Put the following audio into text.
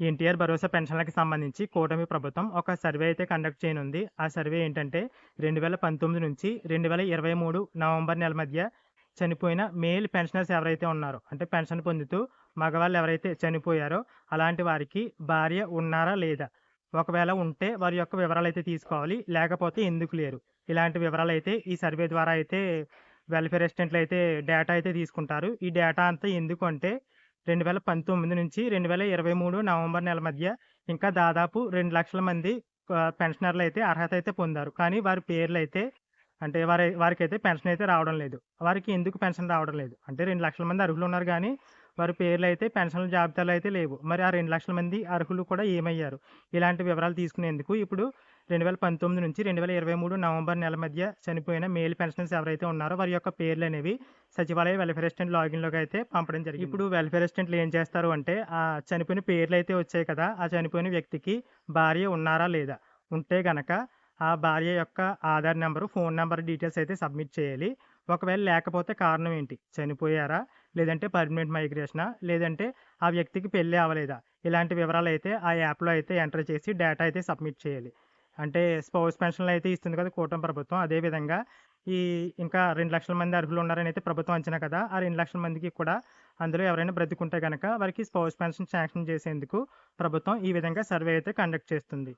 ఎన్టీఆర్ భరోసా పెన్షన్లకు సంబంధించి కూటమి ప్రభుత్వం ఒక సర్వే అయితే కండక్ట్ చేయనుంది. ఆ సర్వే ఏంటంటే 2019 నుంచి 2023 నవంబర్ నెల మధ్య చనిపోయిన మేల్ పెన్షనర్స్ ఎవరైతే ఉన్నారో అంటే పెన్షన్ పొందుతూ మగవాళ్ళు ఎవరైతే చనిపోయారో అలాంటి వారికి భార్య ఉన్నారా లేదా? ఒకవేళ ఉంటే వారి యొక్క వివరాలు అయితే తీసుకోవాలి. లేకపోతే ఎందుకు లేరు? ఇలాంటి వివరాలు అయితే ఈ సర్వే ద్వారా అయితే వెల్ఫేర్ అసిస్టెంట్లు అయితే డేటా అయితే తీసుకుంటారు. ఈ డేటా అంతా ఎందుకు అంటే 2019 నుంచి 2023 నవంబర్ నెల మధ్య ఇంకా దాదాపు రెండు లక్షల మంది పెన్షనర్లు అయితే అర్హత అయితే పొందారు. కానీ వారి పేర్లు అయితే అంటే వారి వారికైతే పెన్షన్ అయితే రావడం లేదు. వారికి ఎందుకు పెన్షన్ రావడం లేదు? అంటే రెండు లక్షల మంది అర్హులు ఉన్నారు కానీ వారి పేర్లు అయితే పెన్షన్‌ల జాబితాలో అయితే లేవు. మరి ఆ రెండు లక్షల మంది అర్హులు కూడా ఏమయ్యారు? ఇలాంటి వివరాలు తీసుకునేందుకు ఇప్పుడు 2019 నుంచి 2023 నవంబర్ నెల మధ్య చనిపోయిన మేల్ పెన్షనర్స్ ఎవరైతే ఉన్నారో వారి యొక్క పేర్లనేవి సచివాలయ వెల్ఫేర్ అసిస్టెంట్ లాగిన్‌లోకి అయితే పంపడం జరిగింది. ఇప్పుడు వెల్ఫేర్ అసిస్టెంట్లు ఏం చేస్తారు అంటే ఆ చనిపోయిన పేర్లు అయితే వచ్చాయి కదా! ఆ చనిపోయిన వ్యక్తికి భార్య ఉన్నారా లేదా? ఉంటే గనక ఆ భార్య యొక్క Aadhaar number phone number details అయితే సబ్మిట్ చేయాలి. ఒకవేళ లేకపోతే కారణం ఏంటి? చనిపోయారా? లేదంటే పర్మనెంట్ మైగ్రేషనా? లేదంటే ఆ వ్యక్తికి పెళ్ళి అవ్వలేదా? ఇలాంటి వివరాలు అయితే ఆ యాప్‌లో అయితే ఎంటర్ చేసి డేటా అయితే సబ్మిట్ చేయాలి. అంటే స్పౌస్ పెన్షన్‌లు అయితే ఇస్తుంది కదా కూటమి ప్రభుత్వం. అదే విధంగా ఈ ఇంకా రెండు లక్షల మంది అర్హులు ఉన్నారని అయితే ప్రభుత్వం అంచనా కదా! ఆ రెండు లక్షల మందికి కూడా అందులో ఎవరైనా బ్రతికుంటే కనుక వారికి స్పౌస్ పెన్షన్ శాంక్షన్ చేసేందుకు ప్రభుత్వం ఈ విధంగా సర్వే అయితే కండక్ట్ చేస్తుంది.